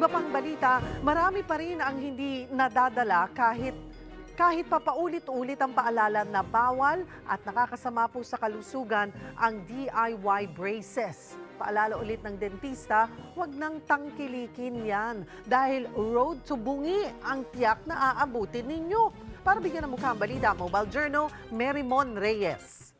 iba pang balita, marami pa rin ang hindi nadadala kahit kahit papaulit-ulit ang paalala na bawal at nakakasama po sa kalusugan ang DIY braces. Paalala ulit ng dentista, huwag nang tangkilikin yan dahil road to bungi ang tiyak na aabutin ninyo. Para bigyan ng mukha ang balita, Mobile Journal, Mary Mon Reyes.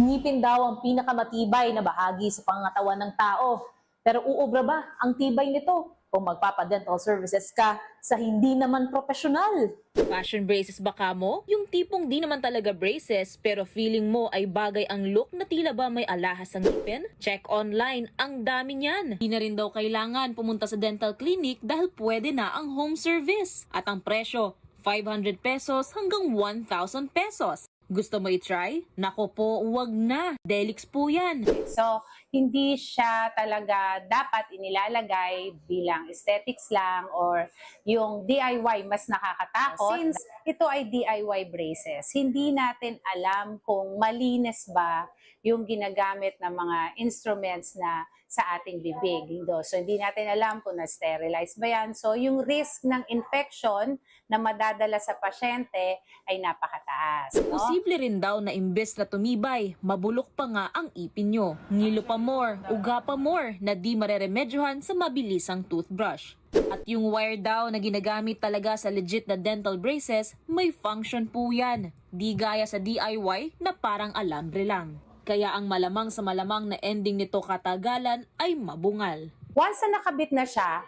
Ngipin daw ang pinakamatibay na bahagi sa pangatawan ng tao. Pero uobra ba ang tibay nito kung magpapadental services ka sa hindi naman profesional? Fashion braces ba ka mo? Yung tipong di naman talaga braces pero feeling mo ay bagay ang look na tila ba may alahas ang ngipin? Check online, ang dami niyan. Di na rin daw kailangan pumunta sa dental clinic dahil pwede na ang home service. At ang presyo, 500 pesos hanggang 1,000 pesos. Gusto mo i-try? Nako po, wag na. Delix po yan. So, hindi siya talaga dapat inilalagay bilang aesthetics lang or yung DIY mas nakakatakot. Since ito ay DIY braces, hindi natin alam kung malinis ba yung ginagamit ng mga instruments na sa ating bibig. So, hindi natin alam kung na-sterilize ba yan. So, yung risk ng infection na madadala sa pasyente ay napakataas. No? Posible rin daw na imbes na tumibay, mabulok pa nga ang ipin nyo. Ngilo pa more, uga pa more na di mareremedyohan sa mabilisang toothbrush. At yung wire daw na ginagamit talaga sa legit na dental braces, may function po yan. Di gaya sa DIY na parang alambre lang. Kaya ang malamang sa malamang na ending nito katagalan ay mabungal. once na nakabit na siya,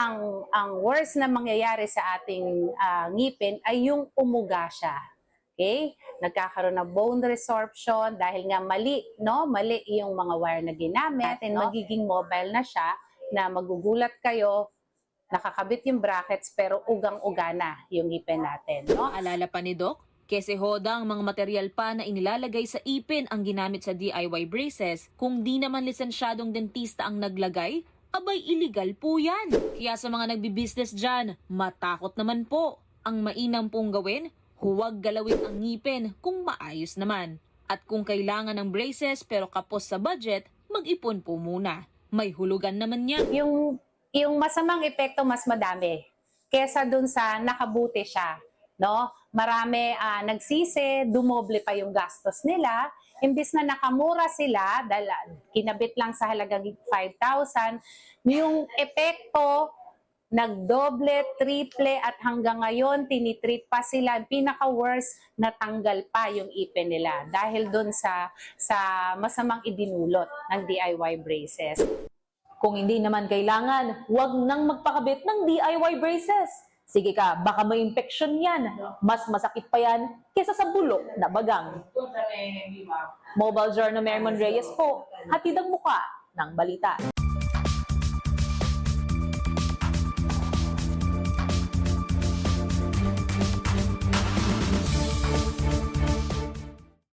ang ang worst na mangyayari sa ating ah, ngipin ay yung umuga siya. Okay? Nagkakaroon ng bone resorption dahil nga mali, no? Mali yung mga wire na ginamit and magiging mobile na siya na magugulat kayo nakakabit yung brackets pero ugang-uga na yung ngipin natin, no? Alala pa ni Doc, Kese hoda ang mga material pa na inilalagay sa ipin ang ginamit sa DIY braces, kung di naman lisensyadong dentista ang naglagay, abay illegal po yan. Kaya sa mga nagbi-business dyan, matakot naman po. Ang mainam pong gawin, huwag galawin ang ngipin kung maayos naman. At kung kailangan ng braces pero kapos sa budget, mag-ipon po muna. May hulugan naman yan. yung yung masamang epekto mas madami kesa dun sa nakabuti siya, no? Marami ah, nagsisi, dumoble pa yung gastos nila. Imbis na nakamura sila, dahil ah, kinabit lang sa halagang 5,000, yung epekto nagdoble, triple at hanggang ngayon tinitreat pa sila. Pinaka-worst, natanggal pa yung ipin nila dahil dun sa, sa masamang idinulot ng DIY braces. Kung hindi naman kailangan, huwag nang magpakabit ng DIY braces. Sige ka, baka may infection yan. Mas masakit pa yan kesa sa bulok na bagang. Mobile Journal Mermon Reyes po, hatid ang muka ng balita.